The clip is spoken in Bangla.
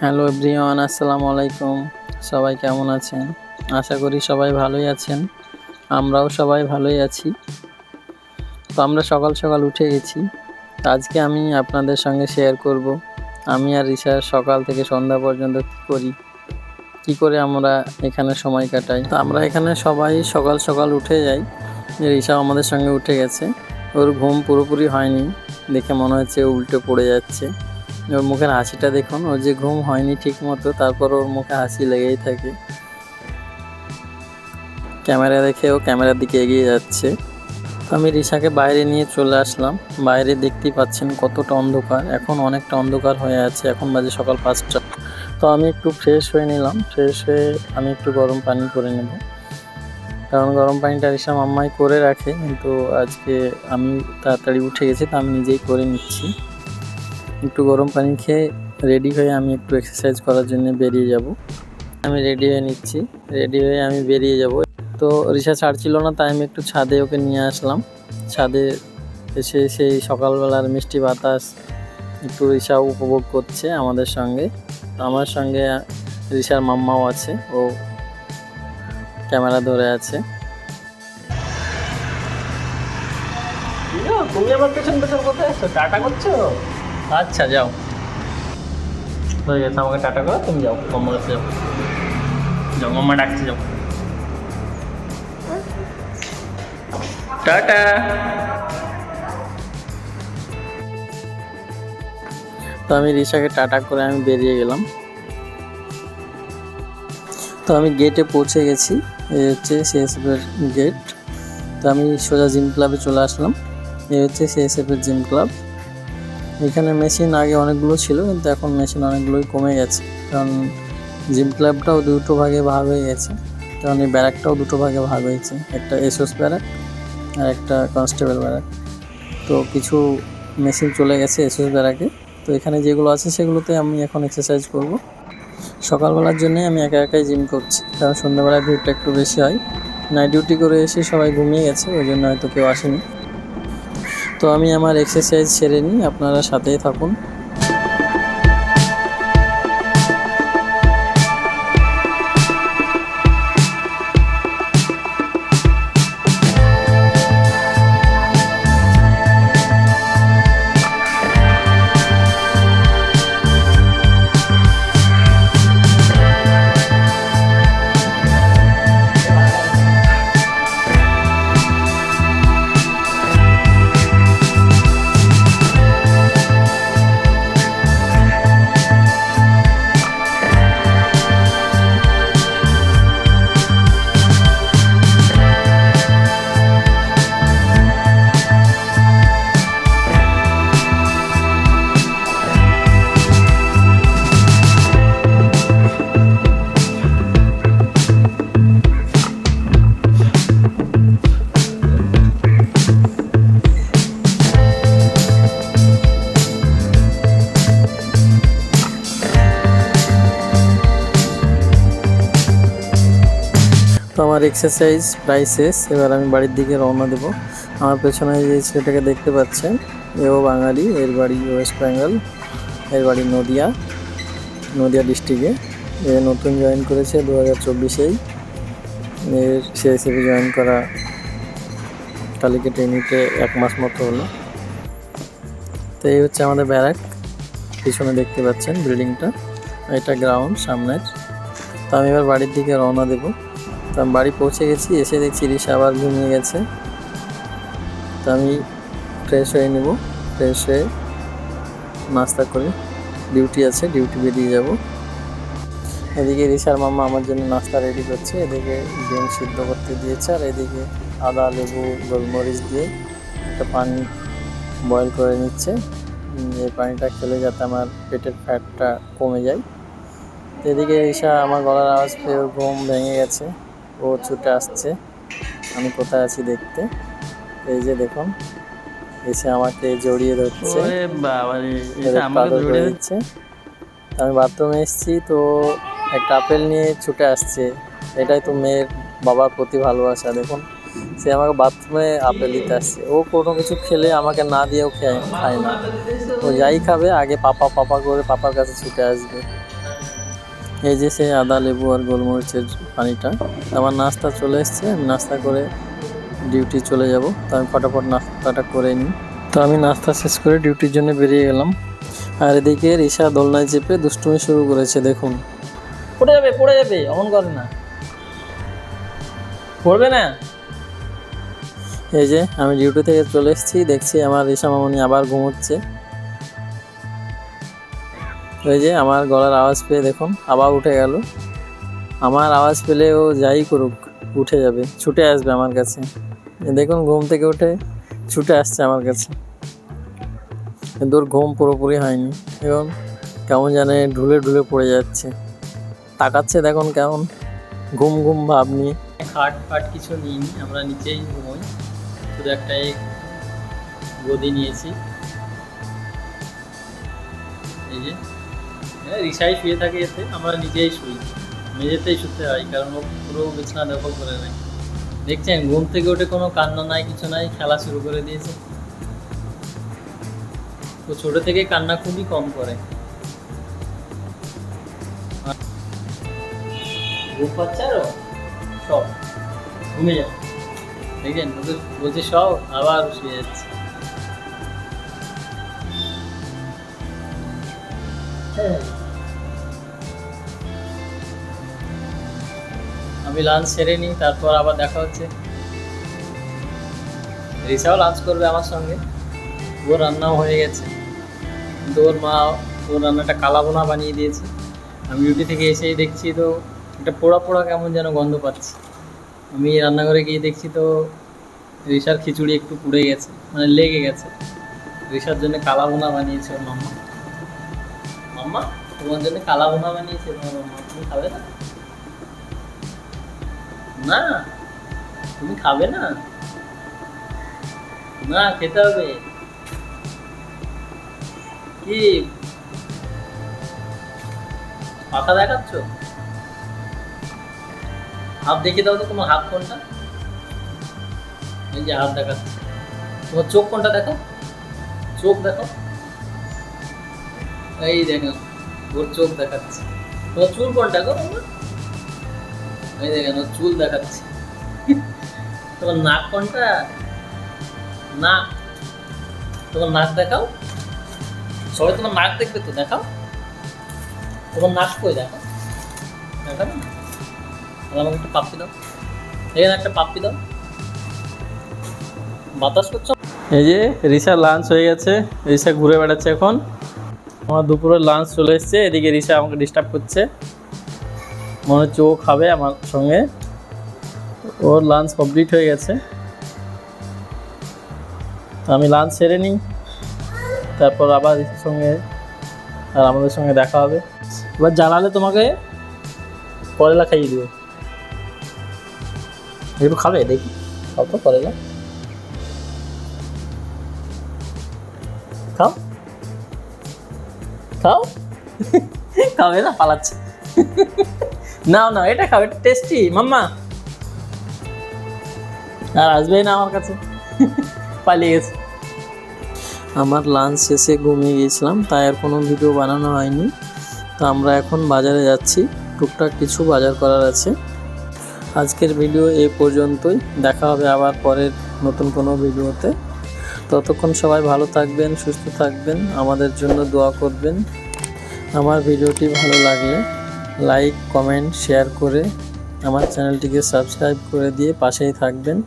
হ্যালো এভরিওয়ান, আসসালামু আলাইকুম। সবাই কেমন আছেন? আশা করি সবাই ভালোই আছেন। আমরাও সবাই ভালোই আছি। তো আমরা সকাল সকাল উঠে গেছি। আজকে আমি আপনাদের সঙ্গে শেয়ার করব। আমি আর রিসা সকাল থেকে সন্ধ্যা পর্যন্ত কী করি? কী করে আমরা এখানে সময় কাটাই? তো আমরা এখানে সবাই সকাল সকাল উঠে যাই। রিসা আমাদের সঙ্গে উঠে গেছে। ওর ঘুম পুরোপুরি হয়নি। দেখে মনে হচ্ছে উল্টে পড়ে যাচ্ছে। ওর মুখের হাসিটা দেখুন, ওর যে ঘুম হয়নি ঠিক মতো তারপর ওর মুখে হাসি লেগেই থাকে। ক্যামেরা দেখে ও ক্যামেরার দিকে এগিয়ে যাচ্ছে। আমি রিসাকে বাইরে নিয়ে চলে আসলাম। বাইরে দেখতেই পাচ্ছেন কতটা অন্ধকার। এখন অনেকটা অন্ধকার হয়ে আছে, এখন বাজে সকাল পাঁচটা। তো আমি একটু ফ্রেশ হয়ে নিলাম। ফ্রেশ হয়ে আমি একটু গরম পানি করে নেব। কারণ গরম পানিটা রিসা মাম্মাই করে রাখে, কিন্তু আজকে আমি তাড়াতাড়ি উঠে গেছি, তো আমি নিজেই করে নিচ্ছি। একটু গরম পানি খেয়ে রেডি হয়ে আমি একটু এক্সারসাইজ করার জন্য বেরিয়ে যাব। আমি রেডি হয়ে নিচ্ছি। রেডি হয়ে আমি বেরিয়ে যাব। তো রিসা ছাড়ছিল না, তাই আমি একটু ছাদে ওকে নিয়ে আসলাম। ছাদে এসে সেই সকালবেলার মিষ্টি বাতাস একটু রিসা উপভোগ করছে আমাদের সঙ্গে। আমার সঙ্গে রিসার মাম্মাও আছে, ও ক্যামেরা ধরে আছে। তুমি আমার পেছন পেছন কোথায় আসছো টাটা করছ? আচ্ছা যাও। হয়ে গেছে, আমাকে টাটা করো, তুমি যাও মাম্মার কাছে যাও। যাও মাম্মা ডাকছে, যাও। টাটা। তো আমি রিসাকে টাটা করে আমি বেরিয়ে গেলাম। তো আমি গেটে পৌঁছে গেছি এই হচ্ছে সিএসএফের গেট তো আমি সোজা জিম ক্লাবে চলে আসলাম এই হচ্ছে সিএসএফের জিম ক্লাব এখানে মেশিন আগে অনেকগুলো ছিল, কিন্তু এখন মেশিন অনেকগুলোই কমে গেছে। কারণ জিম ক্লাবটাও দুটো ভাগে ভাগ হয়ে গেছে। কারণ এই ব্যারাকটাও দুটো ভাগে ভাগ হয়েছে। একটা এসোস ব্যারাক আর একটা কনস্টেবল ব্যারাক তো কিছু মেশিন চলে গেছে এসোস ব্যারাকে তো এখানে যেগুলো আছে সেগুলোতে আমি এখন এক্সারসাইজ করব। সকালবেলার জন্যে আমি একা একাই জিম করছি। কারণ সন্ধ্যাবেলায় ভিড়টা একটু বেশি হয়। নাইট ডিউটি করে এসে সবাই ঘুমিয়ে গেছে, ওই জন্য হয়তো কেউ আসেনি। তো আমি আমার এক্সারসাইজ সেরে নিই আপনারা সাথেই থাকুন। তো আমার এক্সারসাইজ প্রায় শেষ এবার আমি বাড়ির দিকে রওনা দেব। আমার পেছনে যে ছেলেটাকে দেখতে পাচ্ছেন, এও বাঙালি, এর বাড়ি ওয়েস্ট বেঙ্গল এর বাড়ি নদিয়া নদিয়া ডিস্ট্রিক্টে এ। নতুন জয়েন করেছে দু হাজার চব্বিশেই। এর সে হিসেবে জয়েন করা কালিকে ট্রেনিংতে এক মাস মতো হলো। তো এই হচ্ছে আমাদের ব্যারাক পিছনে দেখতে পাচ্ছেন বিল্ডিংটা এটা গ্রাউন্ড সামনের। তো আমি এবার বাড়ির দিকে রওনা দেবো। আমি বাড়ি পৌঁছে গেছি, এসে দেখছি রিসা আবার ঘুমিয়ে গেছে। তো আমি ফ্রেশ হয়ে নেব ফ্রেশ হয়ে নাস্তা করে ডিউটি আছে ডিউটি বেরিয়ে যাব। এদিকে রিসার মামা আমার জন্য নাস্তা রেডি করছে, এদিকে ডিম সিদ্ধ করতে দিয়েছে, আর এদিকে আদা, লেবু, গোলমরিচ দিয়ে একটা পানি বয়েল করে নিচ্ছে। এই পানিটা খেলে যাতে আমার পেটের ফ্যাটটা কমে যায়। এদিকে রিসা আমার গলার আওয়াজ পেয়ে ঘুম ভেঙে গেছে। ও ছুটে আসছে। আমি কোথায় আছি দেখতে? এই যে দেখুন এসে আমাকে জড়িয়ে ধরছে। করে দিচ্ছে। আমি বাথরুমে এসেছি তো একটা আপেল নিয়ে ছুটে আসছে। এটাই তো মেয়ের বাবার প্রতি ভালোবাসা দেখুন। সে আমাকে বাথরুমে আপেল দিতে আসছে। ও কোনো কিছু খেলে আমাকে না দিয়েও খায় খায় না। ও যাই খাবে আগে পাপা পাপা করে পাপার কাছে ছুটে আসবে। এই যে সে আদা লেবু আর গোলমরিচের পানিটা। আমার নাস্তা চলে এসছে আমি নাস্তা করে ডিউটি চলে যাব। তো আমি ফটাফট নাস্তাটা করে নিই। তো আমি নাস্তা শেষ করে ডিউটির জন্য বেরিয়ে গেলাম। আর এদিকে রিসা দোলনায় চেপে দুষ্টুমি শুরু করেছে দেখুন। পড়ে যাবে পড়ে যাবে অমন করে না। পড়বে না? এই যে আমি ডিউটি থেকে চলে এসেছি দেখছি আমার রিসা মামনি আবার ঘুমোচ্ছে। ওই যে আমার গলার আওয়াজ পেয়ে দেখুন, আবার উঠে গেল। আমার আওয়াজ পেলে ও যাই করুক, উঠে যাবে, ছুটে আসবে আমার কাছে। দেখুন, ঘুম থেকে উঠে ছুটে আসছে আমার কাছে। কিন্তু ওর ঘুম পুরোপুরি হয়নি, এবং কেমন জানে ঢুলে ঢুলে পড়ে যাচ্ছে। তাকাচ্ছে দেখুন কেমন, ঘুম ঘুম ভাব নিয়ে। খাট ফাট কিছু নিইনি আমরা নিচেই ঘুমোই। শুধু একটাই গদি নিয়েছি। এই যে। হ্যাঁ রিসাই শুয়ে থাকে এতে, আমরা নিজেই শুই। মেঝেতেই শুতে হয়, কারণ ও পুরো বিছানা দখল করে নেয়। দেখছেন, ঘুম থেকে উঠে কোনো কান্না নাই, কিছু নাই, খেলা শুরু করে দিয়েছে। তো ছোট থেকে কান্না খুবই কম করে। ঘুম পাচ্ছে আরও? সব। ঘুমে দেখেন ওদের বলছে সব, আবার শুয়ে যাচ্ছে। হ্যাঁ। আমি লাঞ্চ সেরে নিই, তারপর আবার দেখা হচ্ছে। রিসাও লাঞ্চ করবে আমার সঙ্গে। ওর রান্নাও হয়ে গেছে। কিন্তু ওর মা, ওর রান্নাটা কালা বোনা বানিয়ে দিয়েছে। আমি ডিউটি থেকে এসেই দেখছি তো, একটা পোড়া পোড়া কেমন যেন গন্ধ পাচ্ছি। আমি রান্নাঘরে গিয়ে দেখছি তো, রিসার খিচুড়ি একটু পুড়ে গেছে মানে লেগে গেছে। রিসার জন্য কালা বোনা বানিয়েছে ওর মাম্মা। মাম্মা, তোমার জন্য কালা বোনা বানিয়েছে তোমার মাম্মা, তুমি খাবে না? না, তুমি খাবে না। না, খেতে হবে। কি? পাখা দেখাচ্ছ? হাত দেখে দাও তো তোমার হাত কোনটা। এই যে হাত দেখাচ্ছে। তোমার চোখ কোনটা দেখো? চোখ দেখো। এই দেখো, ওর চোখ দেখাচ্ছে। তোমার চুল কোনটা গো? তোমার এই চুল দেখাচ্ছে। তোমার নাক কোনটা? নাক। তোমার নাক দেখাও। সবাই তোমার নাক দেখবে তো, দেখাও। তোমার নাক কই দেখো দেখাবে না? আর আমাকে একটা পাপ্পি দাও। এখানে একটা পাপ্পি দাও। বাতাস করছ? এই যে, রিসা লাঞ্চ হয়ে গেছে। রিসা ঘুরে বেড়াচ্ছে এখন। আমার দুপুরের লাঞ্চ চলে এসছে। এদিকে রিসা আমাকে ডিস্টার্ব করছে। মনে হচ্ছে ও খাবে আমার সঙ্গে। ওর লাঞ্চ কমপ্লিট হয়ে গেছে। আমি লাঞ্চ সেরে নিই। তারপর আবার সঙ্গে আর আমাদের সঙ্গে দেখা হবে। এবার জানালে তোমাকে করেলা খাইয়ে দিও একটু খাবে, দেখি। খাও তো করেলা। খাও। খাও। খাবে না, পালাচ্ছে। নাও না, এটা খাও, এটা টেস্টি মাম্মা। আর আসবেই না আমার কাছে। পালিয়ে গেছে। আমার লাঞ্চ শেষে ঘুমিয়ে গিয়েছিলাম, তাই আর কোনো ভিডিও বানানো হয়নি। তো আমরা এখন বাজারে যাচ্ছি, টুকটাক কিছু বাজার করার আছে। আজকের ভিডিও এ পর্যন্তই, দেখা হবে আবার পরের নতুন কোনো ভিডিওতে ততক্ষণ সবাই ভালো থাকবেন, সুস্থ থাকবেন, আমাদের জন্য দোয়া করবেন। আমার ভিডিওটি ভালো লাগলে লাইক কমেন্ট শেয়ার করে আমার চ্যানেলটিকে সাবস্ক্রাইব করে দিয়ে পাশেই থাকবেন।